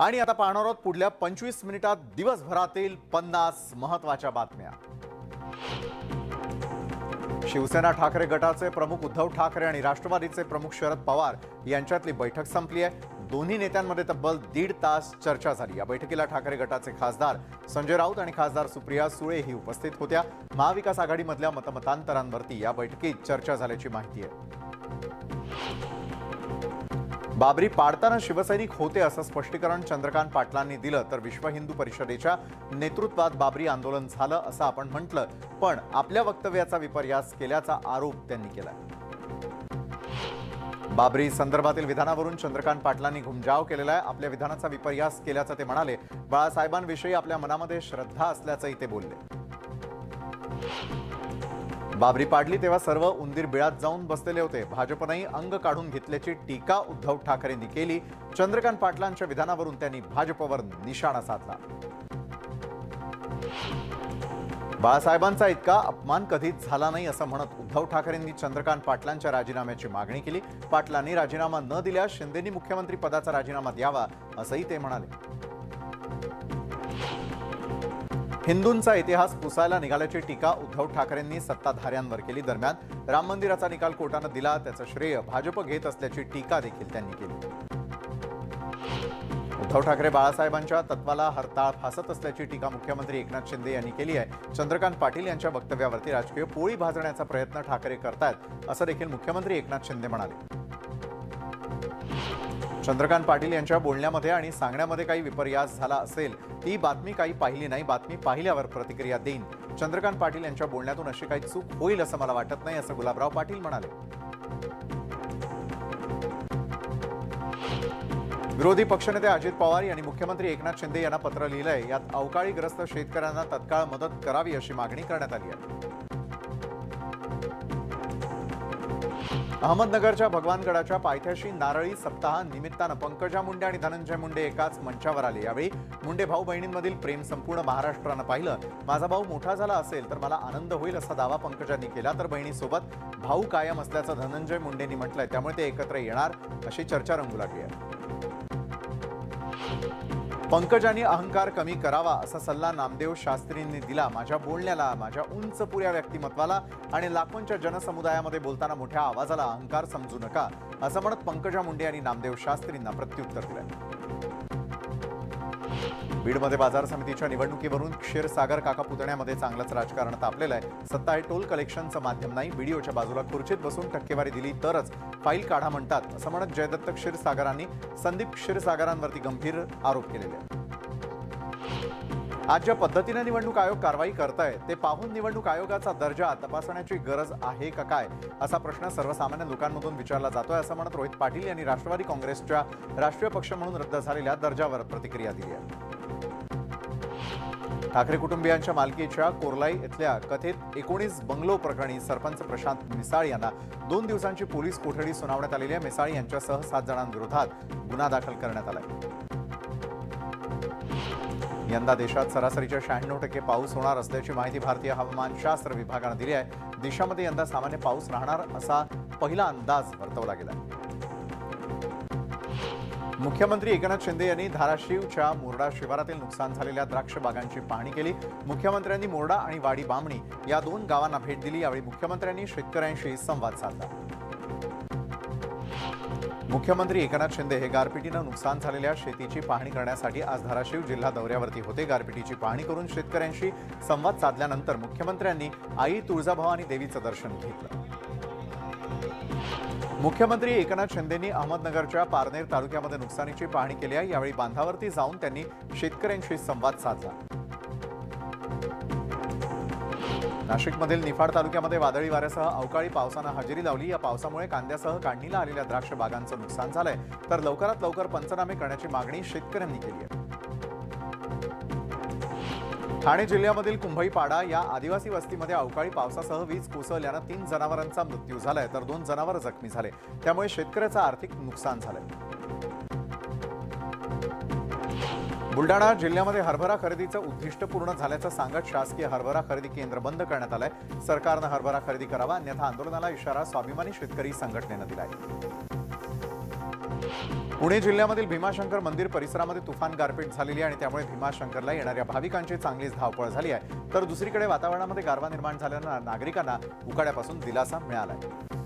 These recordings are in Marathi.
आणि आता पाहणार आहोत पुढल्या पंचवीस मिनिटात दिवसभरातील पन्नास महत्त्वाच्या बातम्या. शिवसेना ठाकरे गटाचे प्रमुख उद्धव ठाकरे आणि राष्ट्रवादीचे प्रमुख शरद पवार यांच्यातली बैठक संपली आहे. दोन्ही नेत्यांमध्ये तब्बल दीड तास चर्चा झाली. या बैठकीला ठाकरे गटाचे खासदार संजय राऊत आणि खासदार सुप्रिया सुळे ही उपस्थित होत्या. महाविकास आघाडीमधल्या मतमतांतरांवरती या बैठकीत चर्चा झाल्याची माहिती आहे. बाबरी पाडताना शिवसैनिक होते असं स्पष्टीकरण चंद्रकांत पाटलांनी दिलं तर विश्व हिंदू परिषदेच्या नेतृत्वात बाबरी आंदोलन झालं असं आपण म्हटलं. पण आपल्या वक्तव्याचा विपर्यास केल्याचा आरोप त्यांनी केला. बाबरी संदर्भातील विधानावरून चंद्रकांत पाटलांनी घुमजाव केलेला आहे. आपल्या विधानाचा विपर्यास केल्याचं ते म्हणाले. बाळासाहेबांविषयी आपल्या मनामध्ये श्रद्धा असल्याचंही ते बोलले. बाबरी पाडली तेव्हा सर्व उंदीर बिळात जाऊन बसलेले होते. भाजपनंही अंग काढून घेतल्याची टीका उद्धव ठाकरेंनी केली. चंद्रकांत पाटलांच्या विधानावरून त्यांनी भाजपवर निशाणा साधला. बाळासाहेबांचा इतका अपमान कधीच झाला नाही असं म्हणत उद्धव ठाकरेंनी चंद्रकांत पाटलांच्या राजीनाम्याची मागणी केली. पाटलांनी राजीनामा न दिल्यास शिंदेनी मुख्यमंत्री पदाचा राजीनामा द्यावा असंही ते म्हणाले. हिंदूंचा इतिहास पुसायला निघाल्याची टीका उद्धव ठाकरेंनी सत्ताधाऱ्यांवर केली दरम्यान. राम मंदिराचा निकाल कोर्टानं दिला त्याचं श्रेय भाजप घेत असल्याची टीका देखील त्यांनी केली. उद्धव ठाकरे बाळासाहेबांच्या तत्वाला हरताळ फासत असल्याची टीका मुख्यमंत्री एकनाथ शिंदे यांनी केली आहे. चंद्रकांत पाटील यांच्या वक्तव्यावरती राजकीय पोळी भाजण्याचा प्रयत्न ठाकरे करतायत असं देखील मुख्यमंत्री एकनाथ शिंदे म्हणाले. चंद्रकांत पाटील यांच्या बोलण्यामध्ये आणि सांगण्यामध्ये काही विपर्यास झाला असेल ती बातमी काही पाहिली नाही. बातमी पाहिल्यावर प्रतिक्रिया देईन. चंद्रकांत पाटील यांच्या बोलण्यातून अशी काही चूक होईल असं मला वाटत नाही असं गुलाबराव पाटील म्हणाले. विरोधी पक्षनेते अजित पवार यांनी मुख्यमंत्री एकनाथ शिंदे यांना पत्र लिहिलंय. यात अवकाळीग्रस्त शेतकऱ्यांना तत्काळ मदत करावी अशी मागणी करण्यात आली आहे. अहमदनगरच्या भगवानगडाच्या पायथ्याशी नारळी सप्ताह निमित्तानं पंकजा मुंडे आणि धनंजय मुंडे एकाच मंचावर आले. यावेळी मुंडे भाऊ बहिणींमधील प्रेम संपूर्ण महाराष्ट्रानं पाहिलं. माझा भाऊ मोठा झाला असेल तर मला आनंद होईल असा दावा पंकजांनी केला. तर बहिणीसोबत भाऊ कायम असल्याचं धनंजय मुंडेंनी म्हटलंय. त्यामुळे ते एकत्र येणार अशी चर्चा रंगू लागली आहे. पंकजांनी अहंकार कमी करावा असा सल्ला नामदेव शास्त्रींनी दिला. माझ्या बोलण्याला माझ्या उंच पुऱ्या व्यक्तिमत्वाला आणि लाखोंच्या जनसमुदायामध्ये बोलताना मोठ्या आवाजाला अहंकार समजू नका असं म्हणत पंकजा मुंडे यांनी नामदेव शास्त्रींना प्रत्युत्तर दिलं. बीडमध्ये बाजार समितीच्या निवडणुकीवरून क्षीरसागर काका पुतण्यामध्ये चांगलंच राजकारण तापलेलं आहे. सत्ता हे टोल कलेक्शनचं माध्यम नाही बीडीओच्या बाजूला खुर्चीत बसून टक्केवारी दिली तरच फाईल काढा म्हणतात असं म्हणत जयदत्त क्षीरसागरांनी संदीप क्षीरसागरांवरती गंभीर आरोप केलेले आहेत. आज ज्या पद्धतीने निवडणूक आयोग कारवाई करताय ते पाहून निवडणूक आयोगाचा दर्जा तपासण्याची गरज आहे का काय? असा प्रश्न सर्वसामान्य लोकांमधून विचारला जातोय असं म्हणत रोहित पाटील यांनी राष्ट्रवादी काँग्रेसच्या राष्ट्रीय पक्ष म्हणून रद्द झालेल्या दर्जावर प्रतिक्रिया दिली आहे. ठाकरे कुटुंबियांच्या मालकीच्या कोरलाई इथल्या कथित एकोणीस बंगलो प्रकरणी सरपंच प्रशांत मिसाळ यांना दोन दिवसांची पोलीस कोठडी सुनावण्यात आलेली आहे. मिसाळ यांच्यासह सात जणांविरोधात गुन्हा दाखल करण्यात आलाय यंदा देशात सरासरीच्या शहाण्णव टक्के पाऊस होणार असल्याची माहिती भारतीय हवामानशास्त्र विभागानं दिली आहे. देशामध्ये यंदा सामान्य पाऊस राहणार असा पहिला अंदाज वर्तवला गेला मुख्यमंत्री एकनाथ शिंदे यांनी धाराशिवच्या मोरडा शिवारातील नुकसान झालेल्या द्राक्ष बागांची पाहणी केली. मुख्यमंत्र्यांनी मोरडा आणि वाडी बामणी या दोन गावांना भेट दिली. यावेळी मुख्यमंत्र्यांनी शेतकऱ्यांशी संवाद साधला. मुख्यमंत्री एकनाथ शिंदे हे गारपिटीनं नुकसान झालेल्या शेतीची पाहणी करण्यासाठी आज धाराशिव जिल्हा दौऱ्यावरती होते. गारपिटीची पाहणी करून शेतकऱ्यांशी संवाद साधल्यानंतर मुख्यमंत्र्यांनी आई तुळजाभवानी देवीचं दर्शन घेतलं. मुख्यमंत्री एकनाथ शिंदेंनी अहमदनगरच्या पारनेर तालुक्यामध्ये नुकसानीची पाहणी केली आहे. यावेळी बांधावरती जाऊन त्यांनी शेतकऱ्यांशी संवाद साधला. नाशिकमधील निफाड तालुक्यामध्ये वादळी वाऱ्यासह अवकाळी पावसानं हजेरी लावली. या पावसामुळे कांद्यासह काढणीला आलेल्या द्राक्ष बागांचं नुकसान झालंय. तर लवकरात लवकर पंचनामे करण्याची मागणी शेतकऱ्यांनी केली आहे. ठाणे जिल्ह्यामधील कुंभईपाडा या आदिवासी वस्तीमध्ये अवकाळी पावसासह वीज कोसळल्यानं तीन जनावरांचा मृत्यू झालाय तर दोन जनावर जखमी झाले. त्यामुळे शेतकऱ्याचं आर्थिक नुकसान झालंय. बुलडाणा जिल्ह्यामध्ये हरभरा खरेदीचं उद्दिष्ट पूर्ण झाल्याचं सांगत शासकीय हरभरा खरेदी केंद्र बंद करण्यात आलंय. सरकारनं हरभरा खरेदी करावा अन्यथा आंदोलनाला इशारा स्वाभिमानी शेतकरी संघटनेनं दिलाय. पुणे जिल्ह्यामधील भीमाशंकर मंदिर परिसरामध्ये तुफान गारपीट झालेली आहे आणि त्यामुळे भीमाशंकरला येणाऱ्या भाविकांची चांगलीच धावपळ झाली आहे तर दुसरीकडे वातावरणामध्ये गारवा निर्माण झाल्यानं नागरिकांना उकाड्यापासून दिलासा मिळाला आहे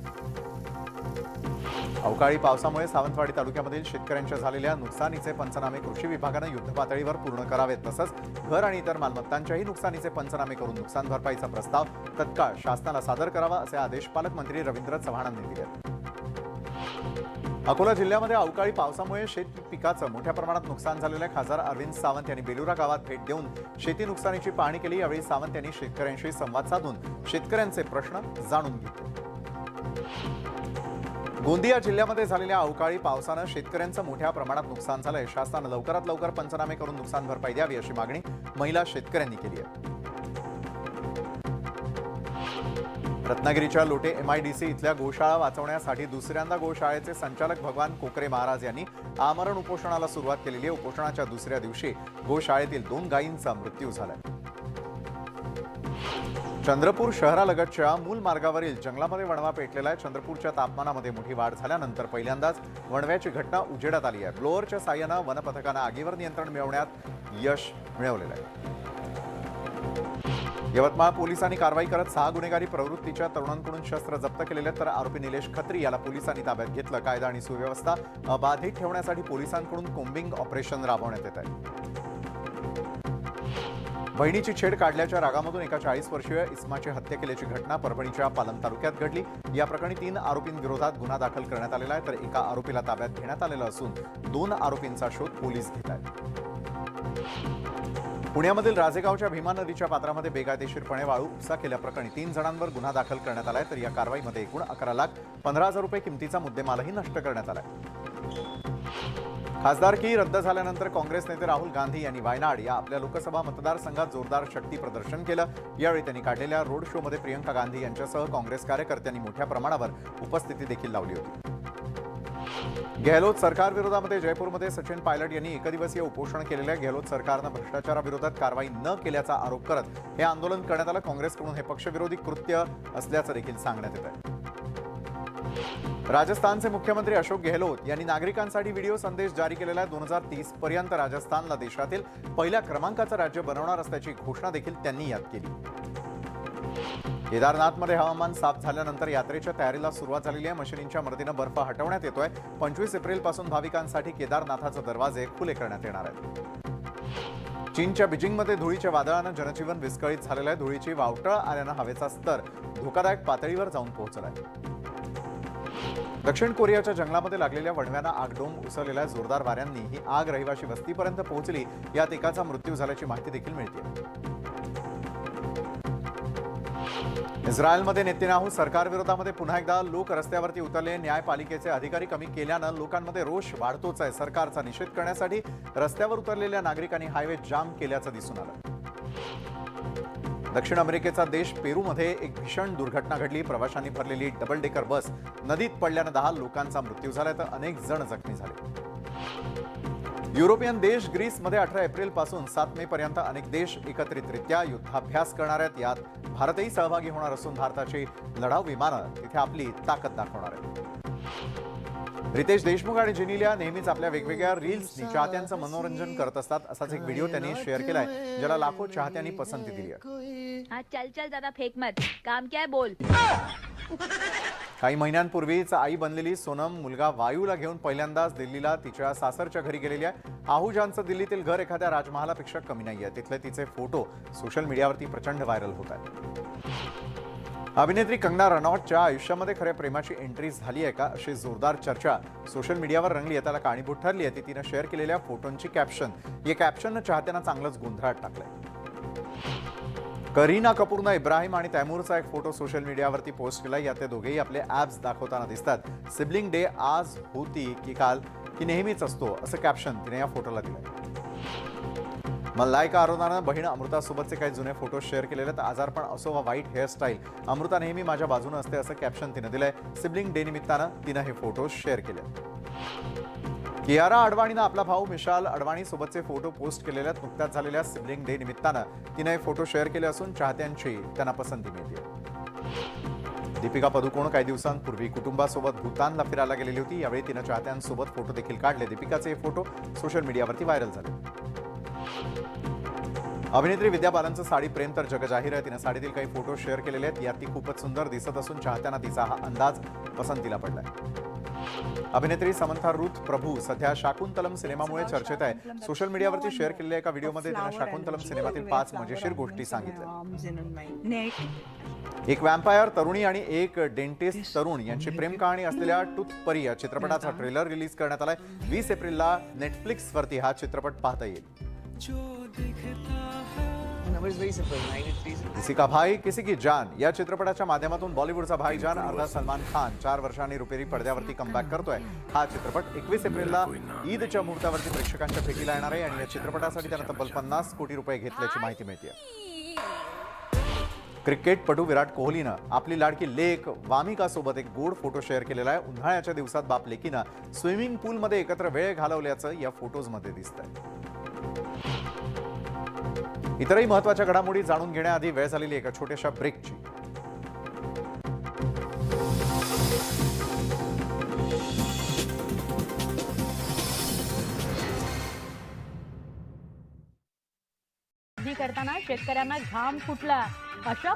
अवकाळी पावसामुळे सावंतवाडी तालुक्यामधील शेतकऱ्यांच्या झालेल्या नुकसानीचे पंचनामे कृषी विभागानं युद्धपातळीवर पूर्ण करावेत तसंच घर आणि इतर मालमत्तांच्याही नुकसानीचे पंचनामे करून नुकसान भरपाईचा प्रस्ताव तत्काळ शासनाला सादर करावा असे आदेश पालकमंत्री रवींद्र चव्हाणांनी दिले आहेत. अकोला जिल्ह्यामध्ये अवकाळी पावसामुळे शेत पिकाचं मोठ्या प्रमाणात नुकसान झालेलं आहे. खासदार अरविंद सावंत यांनी बेलुरा गावात भेट देऊन शेती नुकसानीची पाहणी केली. यावेळी सावंत यांनी शेतकऱ्यांशी संवाद साधून शेतकऱ्यांचे प्रश्न जाणून घेतले. गोंदिया जिल्ह्यामध्ये झालेल्या अवकाळी पावसानं शेतकऱ्यांचं मोठ्या प्रमाणात नुकसान झालंय. शासनानं लवकरात लवकर पंचनामे करून नुकसान भरपाई द्यावी अशी मागणी महिला शेतकऱ्यांनी केली आहे. रत्नागिरीच्या लोटे एम आयडीसी इथल्या गोशाळा वाचवण्यासाठी दुसऱ्यांदा गोशाळेचे संचालक भगवान कोकरे महाराज यांनी आमरण उपोषणाला सुरुवात केलेली आहे. उपोषणाच्या दुसऱ्या दिवशी गोशाळेतील दोन गायींचा मृत्यू झाला. चंद्रपूर शहरालगतच्या मूल मार्गावरील जंगलामध्ये वणवा पेटलेला आहे. चंद्रपूरच्या तापमानामध्ये मोठी वाढ झाल्यानंतर पहिल्यांदाच वणव्याची घटना उजेडात आली आहे. ब्लोअरच्या साह्यानं वनपथकानं आगीवर नियंत्रण मिळवण्यात यश मिळवलेलं आहे. यवतमाळ पोलिसांनी कारवाई करत सहा गुन्हेगारी प्रवृत्तीच्या तरुणांकडून शस्त्र जप्त केलेले तर आरोपी निलेश खत्री याला पोलिसांनी ताब्यात घेतलं. कायदा आणि सुव्यवस्था अबाधित ठेवण्यासाठी पोलिसांकडून कोम्बिंग ऑपरेशन राबवण्यात येत आहे. बहिणीची छेड काढल्याच्या रागामधून एका चाळीस वर्षीय इस्माची हत्या केल्याची घटना परभणीच्या पालम तालुक्यात घडली. या प्रकरणी तीन आरोपींविरोधात गुन्हा दाखल करण्यात आलेला आहे तर एका आरोपीला ताब्यात घेण्यात आलेलं असून दोन आरोपींचा शोध पोलीस घेत आहेत. पुण्यामधील राजेगावच्या भीमा नदीच्या पात्रामध्ये बेकायदेशीरपणे वाळू उपसा केल्याप्रकरणी तीन जणांवर गुन्हा दाखल करण्यात आलाय तर या कारवाईमध्ये एकूण अकरा लाख पंधरा हजार रुपये किमतीचा मुद्देमालही नष्ट करण्यात आलाय. खासदारकी रद्द झाल्यानंतर काँग्रेस नेते राहुल गांधी यांनी वायनाड या आपल्या लोकसभा मतदारसंघात जोरदार शक्ती प्रदर्शन केलं. यावेळी त्यांनी काढलेल्या रोड शोमध्ये प्रियंका गांधी यांच्यासह काँग्रेस कार्यकर्त्यांनी मोठ्या प्रमाणावर उपस्थिती देखील लावली होती. गेहलोत सरकारविरोधामध्ये जयपूरमध्ये सचिन पायलट यांनी एकदिवसीय उपोषण केलेल्या गेहलोत सरकारनं भ्रष्टाचाराविरोधात कारवाई न केल्याचा आरोप करत हे आंदोलन करण्यात आलं. काँग्रेसकडून हे पक्षविरोधी कृत्य असल्याचं देखील सांगण्यात येत आहे राजस्थानचे मुख्यमंत्री अशोक गेहलोत यांनी नागरिकांसाठी व्हिडिओ संदेश जारी केलेला दोन हजार तीस पर्यंत राजस्थानला देशातील पहिल्या क्रमांकाचं राज्य बनवणार असल्याची घोषणा देखील त्यांनी यात केली. केदारनाथमध्ये हवामान साफ झाल्यानंतर यात्रेच्या तयारीला सुरुवात झालेली आहे. मशिनींच्या मदतीनं बर्फ हटवण्यात येतोय. पंचवीस एप्रिलपासून भाविकांसाठी केदारनाथाचे दरवाजे खुले करण्यात येणार आहेत. चीनच्या बीजिंगमध्ये धुळीच्या वादळानं जनजीवन विस्कळीत झालेलं आहे. धुळीची वावटळ आल्यानं हवेचा स्तर धोकादायक पातळीवर जाऊन पोहोचला आहे दक्षिण कोरियाच्या जंगलामध्ये लागलेल्या वणव्याना आगडोंब उसळलेल्या जोरदार वाऱ्यांनी ही आग रहिवाशी वस्तीपर्यंत पोहोचली. यात एकाचा मृत्यू झाल्याची माहिती देखील मिळते इस्रायलमध्ये नेतन्याहू सरकारविरोधामध्ये पुन्हा एकदा लोक रस्त्यावरती उतरले. न्यायपालिकेचे अधिकारी कमी केल्यानं लोकांमध्ये रोष वाढतोच आहे. सरकारचा निषेध करण्यासाठी रस्त्यावर उतरलेल्या नागरिकांनी हायवे जाम केल्याचं दिसून आलं. दक्षिण अमेरिकेचा देश पेरूमध्ये एक भीषण दुर्घटना घडली. प्रवाशांनी भरलेली डबल डेकर बस नदीत पडल्यानं दहा लोकांचा मृत्यू झाला. तर अनेक जण जखमी झाले. युरोपियन देश ग्रीसमध्ये अठरा एप्रिलपासून सात मे पर्यंत अनेक देश एकत्रितरित्या युद्धाभ्यास करणार आहेत. यात भारतही सहभागी होणार असून भारताची लढाऊ विमानं तिथे आपली ताकद दाखवणार आहेत. रितेश देशमुख आणि जिनिलिया नेहमीच आपल्या वेगवेगळ्या रील्सनी चाहत्यांचं मनोरंजन करत असतात असाच एक व्हिडिओ त्यांनी शेअर केलाय ज्याला लाखो चाहत्यांनी पसंती दिली आहे. चल चल ज्यादा फेक मत. काम क्या है बोल. काही महिन्यांपूर्वीच आई बनलेली सोनम मुलगा वायूला घेऊन पहिल्यांदाच दिल्लीला तिच्या सासरच्या घरी गेलेली आहे. आहुजांचं दिल्लीतील घर एखाद्या राजमहालापेक्षा कमी नाही आहे तिथले तिचे फोटो सोशल मीडियावरती प्रचंड व्हायरल होत आहेत. अभिनेत्री कंगना रनौटच्या आयुष्यामध्ये खऱ्या प्रेमाची एंट्री झाली आहे का? अशी जोरदार चर्चा सोशल मीडियावर रंगली आहे. त्याला कारणीभूत ठरली आहे. ती तिनं शेअर केलेल्या फोटोंची कॅप्शन या कॅप्शननं चाहत्यांना चांगलंच गोंधळात टाकलंय. करीना कपूरनं इब्राहिम आणि तैमूरचा एक फोटो सोशल मीडियावरती पोस्ट केला यात ते दोघेही आपले ॲप्स दाखवताना दिसतात. सिबलिंग डे आज होती की काल की नेहमीच असतो असं कॅप्शन तिने या फोटोला दिलं मल्लायका अरोनानं बहीण अमृतासोबतचे काही जुने फोटो शेअर केलेले आहेत. आजारपण असो वा वाईट हेअरस्टाईल अमृता नेहमी माझ्या बाजूनं असते असं कॅप्शन तिनं दिलंय. सिबलिंग डे निमित्तानं तिनं हे फोटो शेअर केले कियारा अडवाणीनं आपला भाऊ मिशाल अडवाणी सोबतचे फोटो पोस्ट केलेल्या आहेत. नुकत्याच झालेल्या सिबलिंग डे निमित्तानं तिनं हे फोटो शेअर केले असून चाहत्यांची त्यांना पसंती मिळते. दीपिका पदुकोण काही दिवसांपूर्वी कुटुंबासोबत भूतानला फिरायला गेलेली होती. यावेळी तिनं चाहत्यांसोबत फोटो देखील काढले. दीपिकाचे हे फोटो सोशल मीडियावरती व्हायरल झाले. अभिनेत्री विद्या बालनचं साडी प्रेम तर जगजाहीर आहे. तिनं साडीतील काही फोटो शेअर केलेले आहेत. यात ती खूपच सुंदर दिसत असून चाहत्यांना तिचा हा अंदाज पसंतीला पडलाय. अभिनेत्री समंथा रुथ प्रभू सध्या शाकुंतलम सिनेमामुळे चर्चेत आहे. सोशल मीडियावरती शेअर केलेल्या एका व्हिडिओमध्ये तिनं शाकुंतलम सिनेमातील पाच मजेशीर गोष्टी सांगितल्या. एक वॅम्पायर तरुणी आणि एक डेंटिस्ट तरुण यांची प्रेम कहाणी असलेल्या टूथ परी या चित्रपटाचा ट्रेलर रिलीज करण्यात आलाय. वीस एप्रिलला नेटफ्लिक्सवरती हा चित्रपट पाहता येईल. Was very simple. किसी का भाई किसी की जान। या चित्रपटाच्या माध्यमातून बॉलिवूडचा भाईजान अर्धा सलमान खान चार वर्षांनी रुपेरी पडद्यावरती कमबॅक करतोय. हा चित्रपट एकवीस एप्रिलला ईदच्या मुहूर्तावरती प्रेक्षकांच्या भेटीला येणार आहे आणि या चित्रपटासाठी त्यानं तब्बल पन्नास कोटी रुपये घेतल्याची माहिती मिळते क्रिकेटपटू विराट कोहलीनं आपली लाडकी लेक वामिका सोबत एक गोड फोटो शेअर केलेला आहे. उन्हाळ्याच्या दिवसात बाप लेकीनं स्विमिंग पूलमध्ये एकत्र वेळ घालवल्याचं या फोटोजमध्ये दिसतंय. इतरही महत्त्वाच्या घडामोडी जाणून घेण्याआधी वेळ झालेली एका छोट्याशा ब्रेकची करताना शेतकऱ्यांना घाम फुटला. अशा